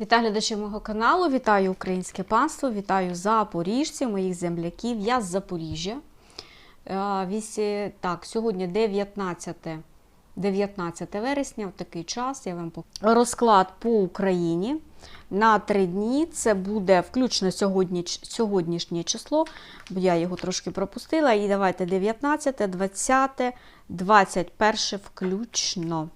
Вітаю глядачів мого каналу, вітаю українське панство, вітаю запоріжців, моїх земляків. Я з Запоріжжя. Е, Так, сьогодні 19, 19 вересня, в такий час я вам покажу. Розклад по Україні на три дні. Це буде включно сьогодні, сьогоднішнє число, бо я його трошки пропустила. І давайте 19, 20, 21 включно.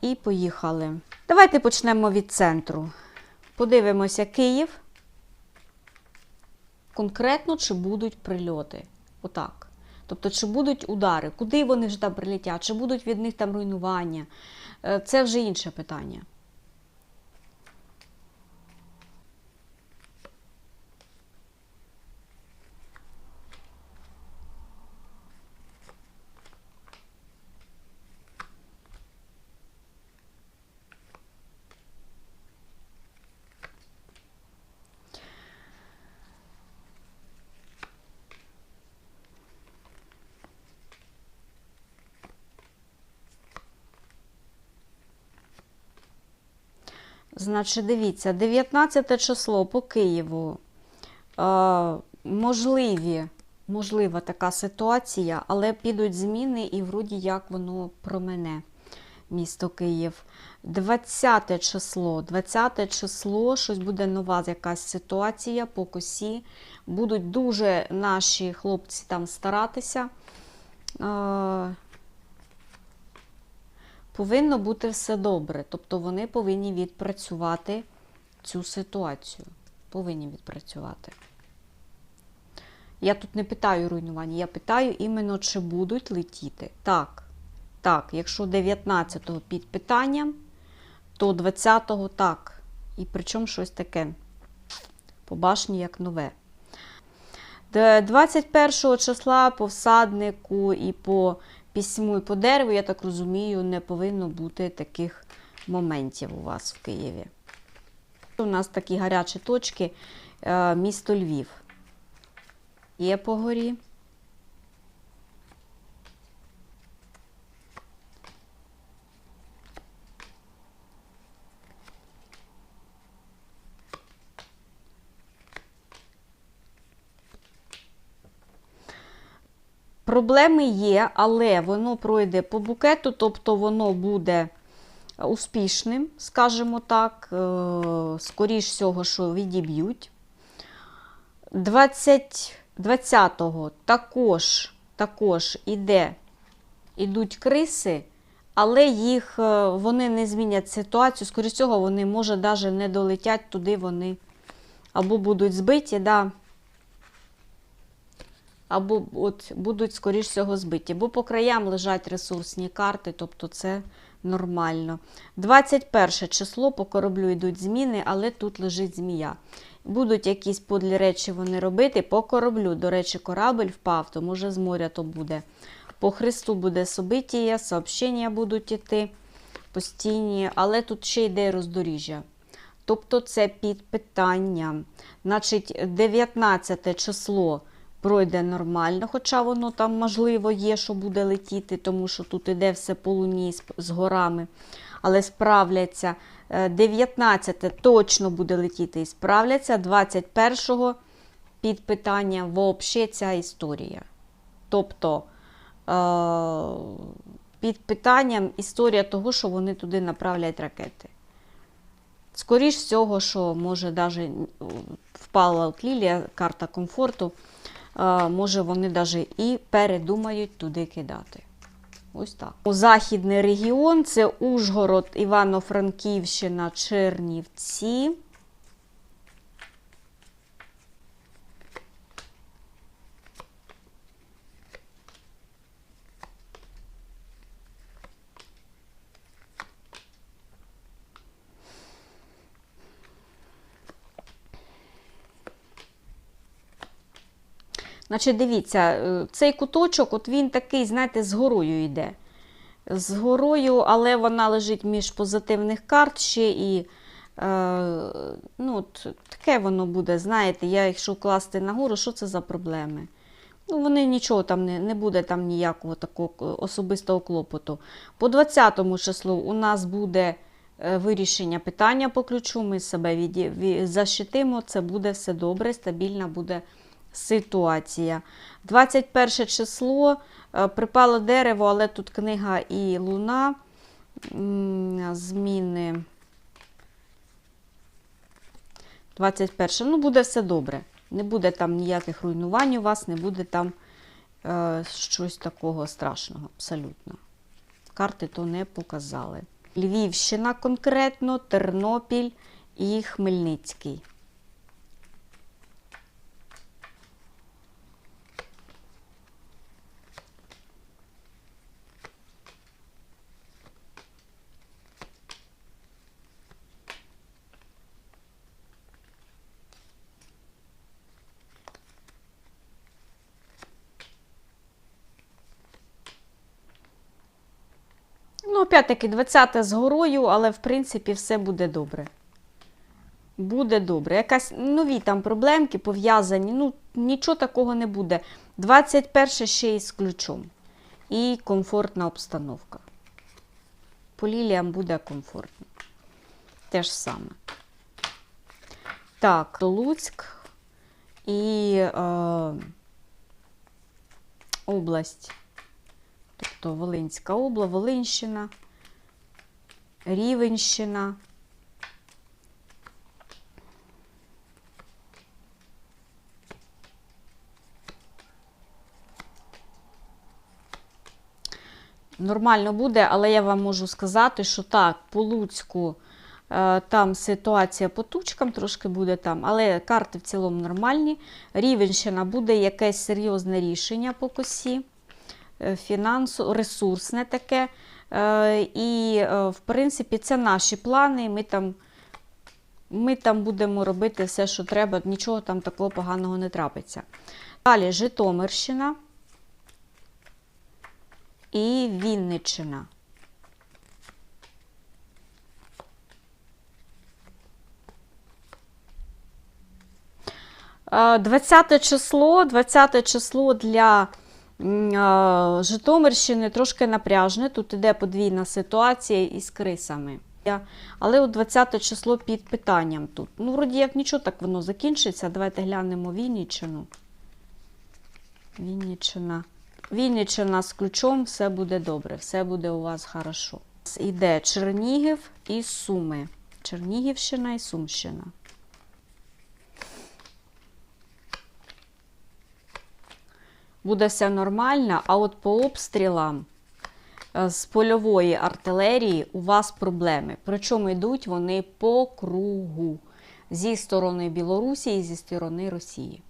І поїхали. Давайте почнемо від центру. Подивимося Київ. Конкретно, чи будуть прильоти. Отак. Тобто, чи будуть удари, куди вони вже там прилетять, чи будуть від них там руйнування. Е, Це вже інше питання. Значить, дивіться, 19 число по Києву. Е, можливі, можлива така ситуація, але підуть зміни і вроді як воно промене місто Київ. 20 число, 20 число, щось буде нова якась ситуація по косі. Будуть дуже наші хлопці там старатися. Е, повинно бути все добре. Тобто вони повинні відпрацювати цю ситуацію. Повинні відпрацювати. Я тут не питаю руйнування, я питаю іменно, чи будуть летіти. Так, так, якщо 19-го під питанням, то 20-го так. І причому щось таке. По башні як нове. Де 21 числа по всаднику і по письму і по дереву, я так розумію, не повинно бути таких моментів у вас в Києві. У нас такі гарячі точки, е, місто Львів. Є по горі. Проблеми є, але воно пройде по букету, тобто воно буде успішним, скажімо так, е, скоріш всього, що відіб'ють. 20, 20-го також, також іде, ідуть криси, але їх, е, вони не змінять ситуацію. Скоріш всього, вони, може, навіть не долетять туди, вони або будуть збиті, да, або от будуть, скоріш всього, збиті. Бо по краям лежать ресурсні карти, тобто це нормально. 21 число по кораблю йдуть зміни, але тут лежить змія. Будуть якісь подлі речі вони робити. По кораблю, до речі, корабль впав, то може з моря то буде. По Христу буде собитія, сообщення будуть іти постійні, але тут ще йде роздоріжжя. Тобто це під питанням. Значить, 19 число пройде нормально, хоча воно там, можливо, є, що буде летіти, тому що тут іде все по луні з, горами. Але справляться. Е, 19 точно буде летіти і справляться. 21-го під питання взагалі ця історія. Тобто е, під питанням історія того, що вони туди направлять ракети. Скоріш всього, що може навіть впала от лілія, карта комфорту, е, може вони навіть і передумають туди кидати. Ось так. Західний регіон це Ужгород, Івано-Франківщина, Чернівці. Значить, дивіться, е, цей куточок, от він такий, знаєте, з горою йде. З горою, але вона лежить між позитивних карт ще і. Е, ну, таке воно буде, знаєте, я якщо класти на гору, що це за проблеми? Ну, вони нічого там не, не буде там ніякого такого особистого клопоту. По 20 числу у нас буде е, вирішення питання по ключу. Ми себе віді... ві- защитимо, це буде все добре, стабільна буде ситуація. 21 число е, припало дерево, але тут книга і луна. Зміни. 21. Ну, буде все добре. Не буде там ніяких руйнувань у вас, не буде там е, щось такого страшного, абсолютно. Карти то не показали. Львівщина конкретно, Тернопіль і Хмельницький. Ну, опять-таки, 20 з горою, але в принципі все буде добре. Буде добре. Якась нові там проблемки пов'язані. Ну, нічого такого не буде. 21 ще й з ключом. І комфортна обстановка. По ліліям буде комфортно. Те ж саме. Так, Луцьк і е, область. Тобто Волинська область, Волинщина, Рівенщина. Нормально буде, але я вам можу сказати, що так, по Луцьку е, там ситуація по тучкам трошки буде там, але карти в цілому нормальні. Рівенщина буде якесь серйозне рішення по косі фінансу, ресурсне таке. Е, І, е, в принципі, це наші плани. Ми там, ми там будемо робити все, що треба, нічого там такого поганого не трапиться. Далі Житомирщина і Вінниччина. Е, 20 число, 20 число для е, Житомирщини трошки напряжне. Тут іде подвійна ситуація із крисами. Але от 20 число під питанням тут. Ну, вроді як нічого так воно закінчиться. Давайте глянемо Вінниччину. Вінниччина. Вінниччина з ключом, все буде добре, все буде у вас хорошо. Іде Чернігів і Суми. Чернігівщина і Сумщина. Буде все нормально, а от по обстрілам е, з польової артилерії у вас проблеми. Причому йдуть вони по кругу зі сторони Білорусі і зі сторони Росії.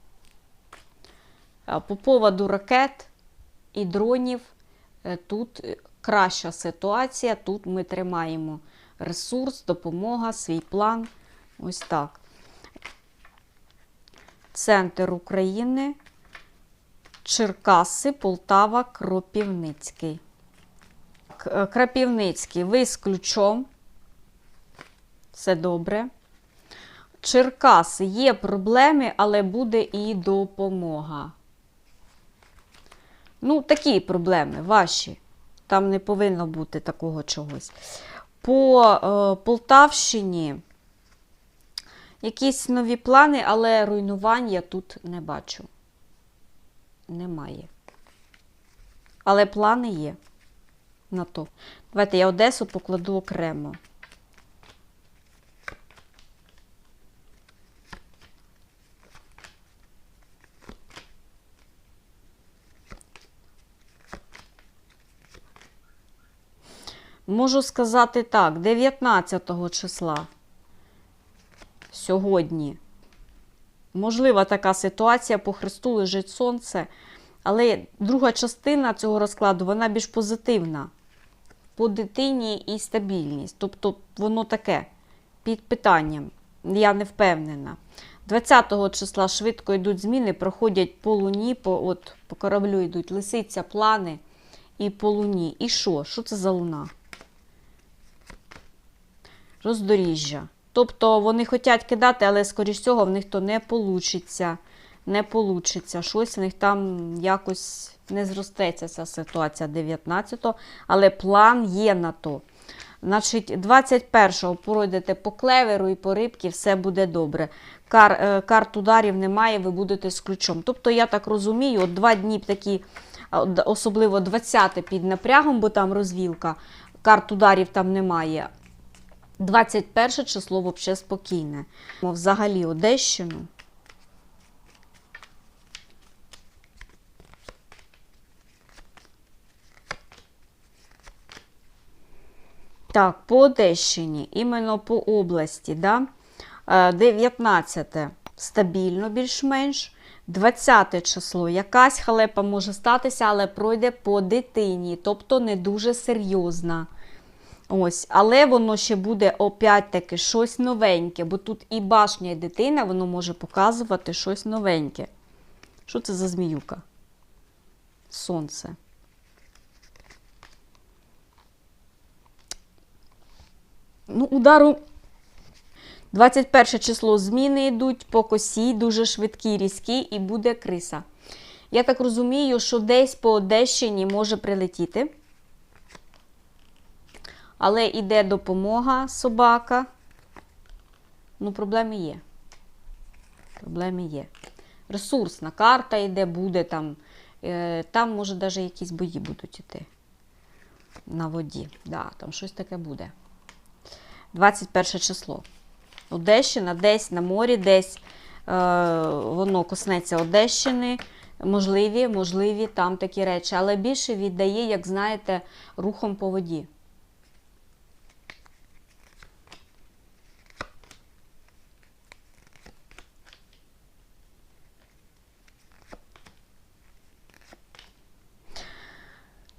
Е, По поводу ракет і дронів е, тут краща ситуація. Тут ми тримаємо ресурс, допомога, свій план. Ось так. Центр України, Черкаси, Полтава, Кропівницький. Е, Крапівницький, ви з ключом. Все добре. Черкаси є проблеми, але буде і допомога. Ну, такі проблеми ваші. Там не повинно бути такого чогось. По е, Полтавщині якісь нові плани, але руйнувань я тут не бачу. Немає. Але плани є на то. Давайте я Одесу покладу окремо. Можу сказати так, 19 числа сьогодні. Можлива така ситуація, по Христу лежить сонце, але друга частина цього розкладу вона більш позитивна. По дитині і стабільність. Тобто воно таке під питанням. Я не впевнена. 20 числа швидко йдуть зміни, проходять по луні, по, от, по кораблю йдуть лисиця, плани і по луні. І що? Що це за луна? роздоріжжя. Тобто вони хочуть кидати, але, скоріш всього, в них то не получиться. Не получиться. Щось в них там якось не зростеться ця ситуація 19-го, але план є на то. Значить, 21-го пройдете по клеверу і по рибки, все буде добре. Кар, е, карт ударів немає, ви будете з ключом. Тобто, я так розумію, от два дні такі, особливо 20 під напрягом, бо там розвілка, карт ударів там немає. 21 число взагалі спокійне. Взагалі Одещину. Так, по Одещині, іменно по області, да? Е, 19 стабільно більш-менш. 20 число. Якась халепа може статися, але пройде по дитині, тобто не дуже серйозна. Ось, але воно ще буде опять-таки щось новеньке, бо тут і башня, і дитина, воно може показувати щось новеньке. Що це за зміюка? Сонце. Ну, удару 21 число зміни йдуть по косі, дуже швидкі, різкі, і буде криса. Я так розумію, що десь по Одещині може прилетіти. Але йде допомога собака. Ну, проблеми є. Проблеми є. Ресурсна карта йде, буде там. Е, Там, може, навіть якісь бої будуть йти на воді. Да, там щось таке буде. 21 число. Одещина, десь на морі, десь е, воно коснеться Одещини. Можливі, можливі там такі речі. Але більше віддає, як знаєте, рухом по воді.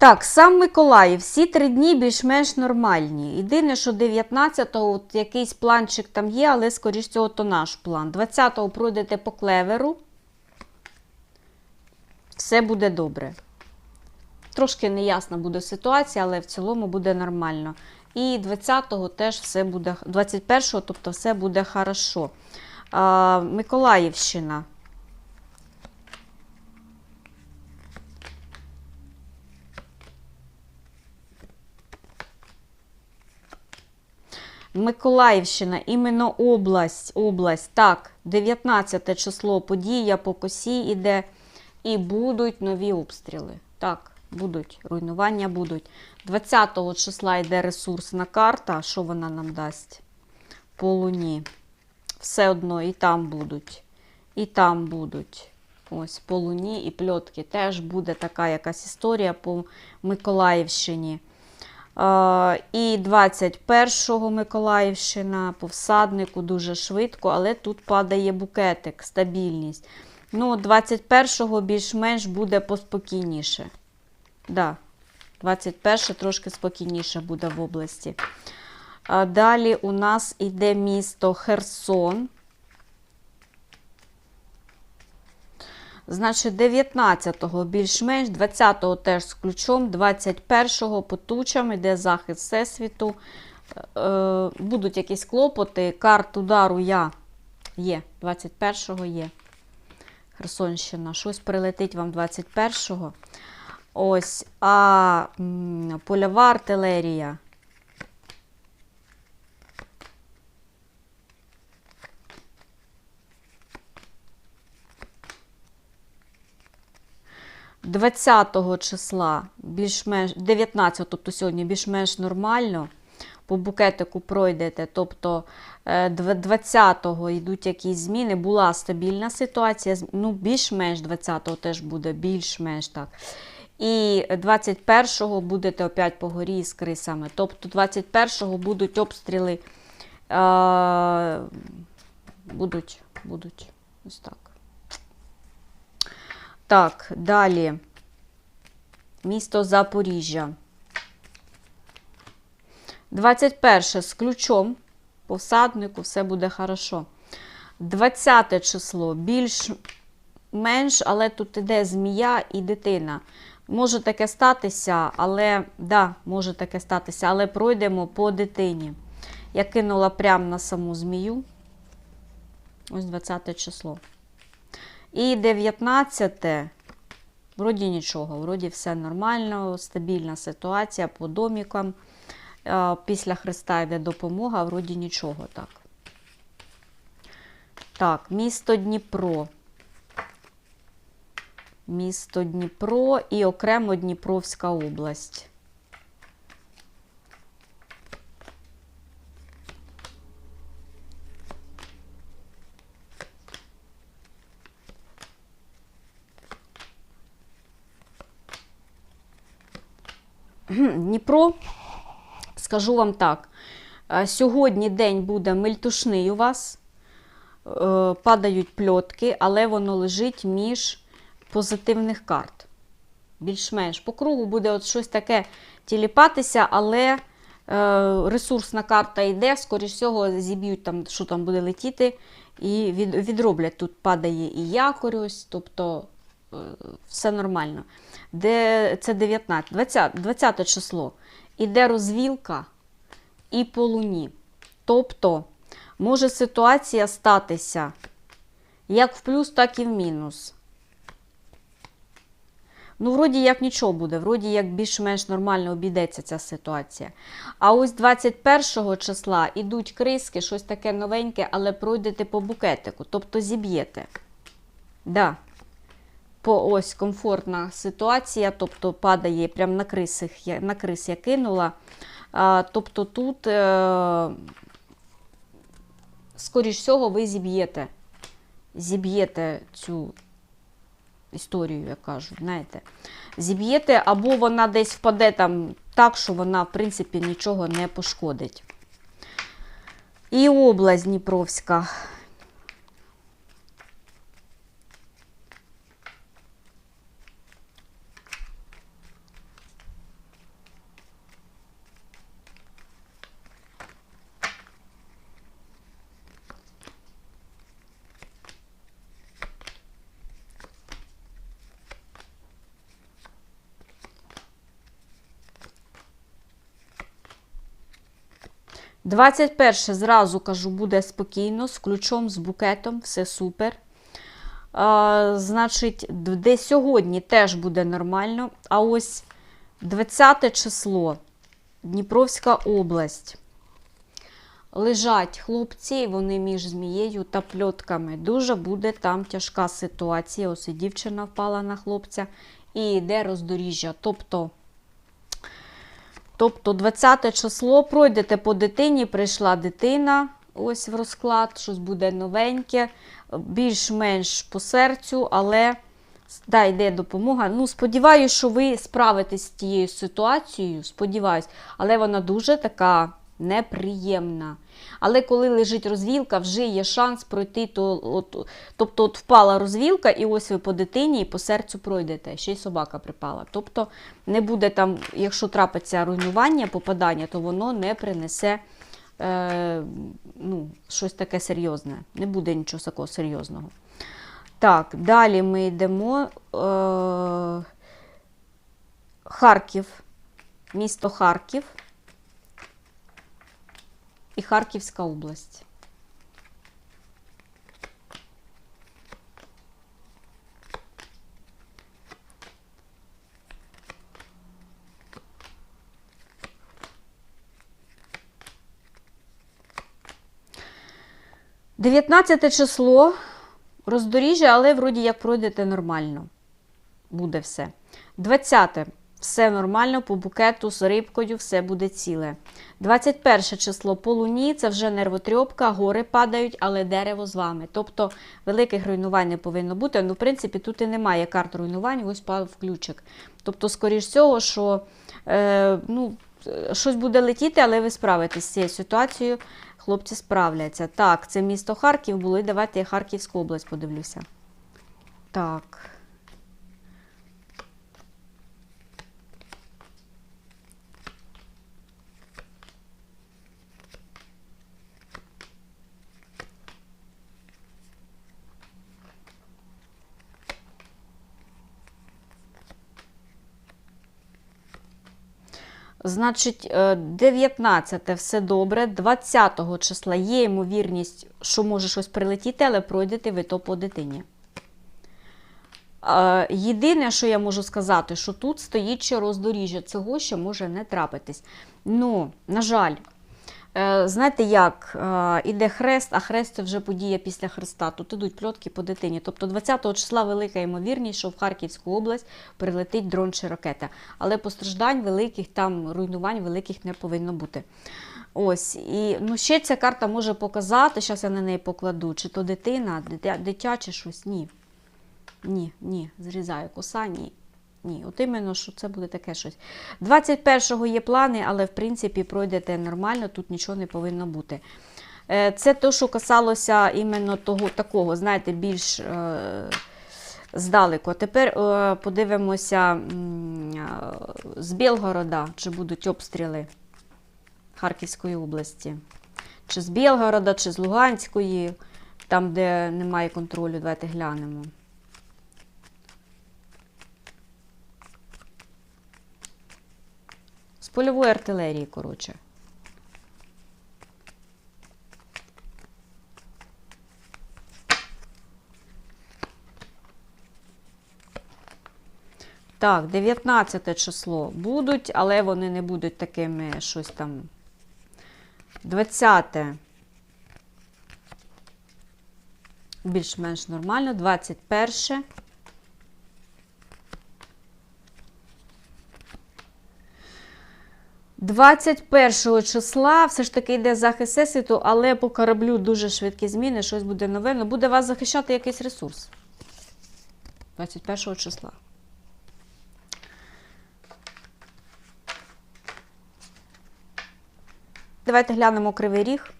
Так, сам Миколаїв, всі три дні більш-менш нормальні. Єдине, що 19-го якийсь планчик там є, але, скоріш всього, то наш план. 20-го пройдете по клеверу. Все буде добре. Трошки неясна буде ситуація, але в цілому буде нормально. І 20-го теж все буде, 21-го, тобто все буде хорошо. Миколаївщина. Миколаївщина, іменно область, область. Так, 19 число подія по косі іде. І будуть нові обстріли. Так, будуть, руйнування будуть. 20 числа йде ресурсна карта. Що вона нам дасть? По луні. Все одно і там будуть. І там будуть. Ось по луні і пльотки. Теж буде така якась історія по Миколаївщині. І 21-го Миколаївщина по всаднику дуже швидко, але тут падає букетик, стабільність. Ну, 21-го більш-менш буде поспокійніше. Да, 21 трошки спокійніше буде в області. Далі у нас іде місто Херсон. Значить, 19-го більш-менш, 20-го теж з ключом, 21-го по тучам захист Всесвіту. Е, будуть якісь клопоти. Карт удару я є. 21-го є. Херсонщина. Щось прилетить вам 21-го. Ось. А польова артилерія. Двадцятого числа, більш-менш 19, тобто сьогодні більш-менш нормально. По букетику пройдете. Тобто е, 20-го йдуть якісь зміни. Була стабільна ситуація. Ну, більш-менш 20-го теж буде, більш-менш так. І 21-го будете опять по горі з крисами. Тобто 21-го будуть обстріли. Е, будуть, будуть. Ось так. Так, далі. Місто Запоріжжя. 21 з ключом. По всаднику все буде хорошо. 20 число більш-менш, але тут іде змія і дитина. Може таке статися, але да, може таке статися, але пройдемо по дитині. Я кинула прямо на саму змію. Ось 20 число. І 19. Вроді нічого, вроді все нормально, стабільна ситуація по домікам. після Христа йде допомога, вроді нічого так. Так, місто Дніпро. Місто Дніпро і окремо Дніпровська область. Дніпро, скажу вам так, е, сьогодні день буде мельтушний у вас, е, падають пльотки, але воно лежить між позитивних карт. Більш-менш по кругу буде от щось таке тіліпатися, але е, ресурсна карта йде, скоріш всього, зіб'ють там, що там буде летіти, і відроблять. Тут падає і якорь, ось, тобто все нормально. Де це 19, 20, 20 число. Іде розвілка і по луні. Тобто, може ситуація статися як в плюс, так і в мінус. Ну, вроді як нічого буде, вроді як більш-менш нормально обійдеться ця ситуація. А ось 21 числа ідуть криски, щось таке новеньке, але пройдете по букетику, тобто зіб'єте. Да. По ось комфортна ситуація, тобто падає прямо на крисах, я- на крис я кинула. Тобто тут, е, скоріш всього, ви зіб'єте. Зіб'єте цю історію, як кажуть, знаєте. Зіб'єте, або вона десь впаде там так, що вона, в принципі, нічого не пошкодить. І область Дніпровська. – 21 зразу кажу, буде спокійно, з ключом, з букетом, все супер. А, значить, де сьогодні теж буде нормально. А ось 20 число, Дніпровська область. Лежать хлопці, вони між змією та пльотками. Дуже буде там тяжка ситуація. Ось і дівчина впала на хлопця і йде роздоріжжя. Тобто, тобто 20 число пройдете по дитині, прийшла дитина, ось в розклад, щось буде новеньке, більш-менш по серцю, але да, йде допомога. Ну, сподіваюся, що ви справитесь з тією ситуацією, сподіваюсь, але вона дуже така неприємна. Але коли лежить розвілка, вже є шанс пройти. То, от, тобто от впала розвілка, і ось ви по дитині і по серцю пройдете. Ще й собака припала. Тобто не буде там, якщо трапиться руйнування, попадання, то воно не принесе е, ну, щось таке серйозне. Не буде нічого такого серйозного. Так, далі ми йдемо. Е, Харків, місто Харків і Харківська область. Дев'ятнадцяте число роздоріжжя, але вроді як пройдете нормально. Буде все. 20. Все нормально, по букету з рибкою, все буде ціле. 21 число по луні це вже нервотрьопка, гори падають, але дерево з вами. Тобто великих руйнувань не повинно бути. Ну, в принципі, тут і немає карт руйнувань, ось пав ключик. Тобто, скоріш всього, що е, ну, щось буде летіти, але ви справитесь з цією ситуацією. Хлопці справляться. Так, це місто Харків було. І давайте я Харківську область подивлюся. Так. Значить, е, 19 все добре, 20 числа є ймовірність, що може щось прилетіти, але пройдете ви то по дитині. Е, Єдине, що я можу сказати, що тут стоїть ще роздоріжжя цього, що може не трапитись. Ну, на жаль, е, знаєте як, е, іде хрест, а хрест це вже подія після хреста. Тут ідуть пльотки по дитині. Тобто 20 числа велика ймовірність, що в Харківську область прилетить дрон чи ракета. Але постраждань великих, там руйнувань великих не повинно бути. Ось, і ну, ще ця карта може показати, зараз я на неї покладу, чи то дитина, дитя, дитя, чи щось. Ні. Ні, ні, зрізаю коса, ні. Ні, от іменно, що це буде таке щось. 21-го є плани, але в принципі пройдете нормально, тут нічого не повинно бути. Е, Це те, що касалося іменно того, такого, знаєте, більш е, здалеку. Тепер е, подивимося е, з Білгорода, чи будуть обстріли Харківської області. Чи з Білгорода, чи з Луганської, там, де немає контролю. Давайте глянемо. Польової артилерії, коротше. Так, 19 число будуть, але вони не будуть такими щось там. 20. Більш-менш нормально. 21. Двадцять першого числа все ж таки йде захист Всесвіту, але по кораблю дуже швидкі зміни, щось буде нове. Ну, буде вас захищати якийсь ресурс. 21 числа. Давайте глянемо кривий ріг.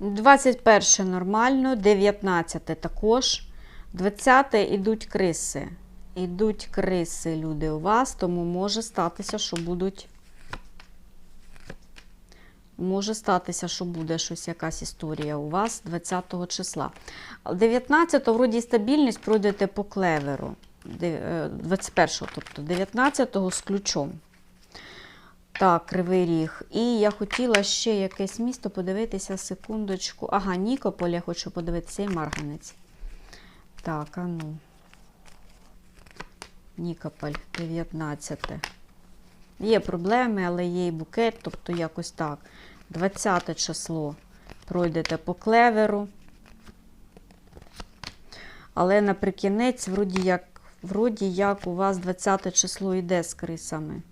Двадцять перше нормально, 19 також. 20 ідуть криси. Ідуть криси, люди, у вас, тому може статися, що будуть Може статися, що буде щось, якась історія у вас 20 числа. 19-го, вроді стабільність пройдете по клеверу. 21-го, тобто 19-го з ключом. Так, кривий ріг. І я хотіла ще якесь місто подивитися секундочку. Ага, Нікополь, я хочу подивитися і Марганець. Так, а ну. Нікополь, 19. Є проблеми, але є і букет, тобто якось так. 20 число пройдете по клеверу. Але наприкінець, вроді як, вроді як у вас 20 число йде з крисами.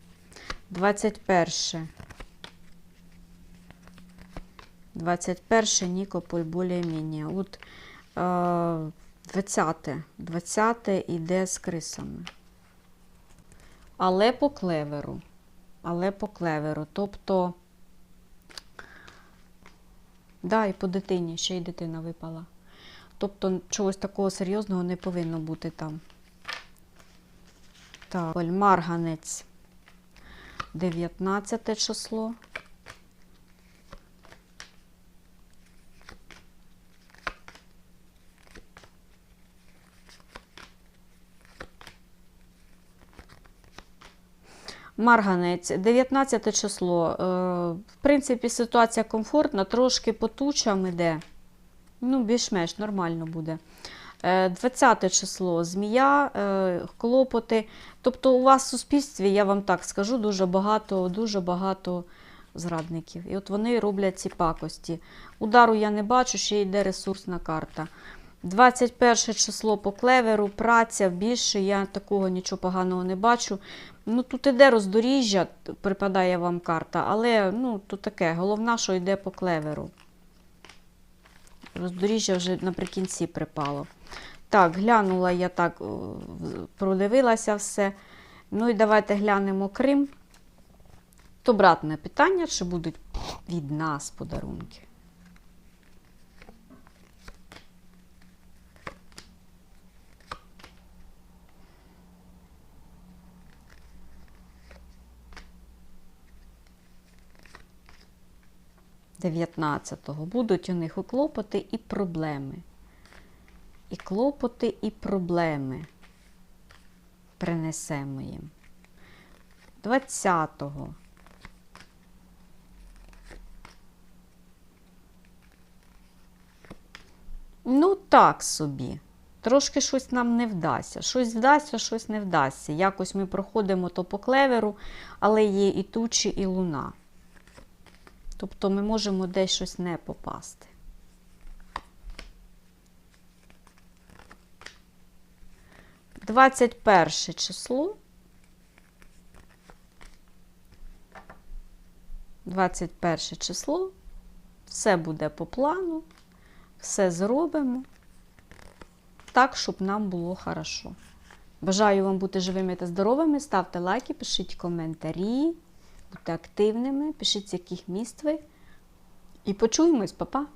21. 21 Нікополь більш-менш. От е, 20. 20 йде з крисами. Але по клеверу. Але по клеверу. Тобто, да, і по дитині, ще й дитина випала. Тобто, чогось такого серйозного не повинно бути там. Так, Марганець. 19 число. Марганець, 19 число. Е, В принципі, ситуація комфортна, трошки по тучам іде. Ну, більш-менш нормально буде. Е, 20 число змія, е, клопоти. Тобто, у вас в суспільстві, я вам так скажу, дуже багато, дуже багато зрадників. І от вони роблять ці пакості. Удару я не бачу, ще йде ресурсна карта. 21 число по клеверу, праця більше, я такого нічого поганого не бачу. Ну, Тут іде роздоріжжя, припадає вам карта, але ну, тут таке, головне, що йде по клеверу. Роздоріжжя вже наприкінці припало. Так, глянула я так, продивилася все. Ну і давайте глянемо Крим. То братне питання, чи будуть від нас подарунки. Дев'ятнадцятого будуть у них і і проблеми. І клопоти, і проблеми. принесемо їм. 20-го. Ну, так собі. Трошки щось нам не вдасться. Щось вдасться, щось не вдасться. Якось ми проходимо то по клеверу, але є і тучі, і луна. Тобто ми можемо десь щось не попасти. Двадцять перше число. 21 число. Все буде по плану. Все зробимо так, щоб нам було хорошо. Бажаю вам бути живими та здоровими. Ставте лайки, пишіть коментарі, будьте активними, пишіть, з яких міст ви. І почуємось, па-па!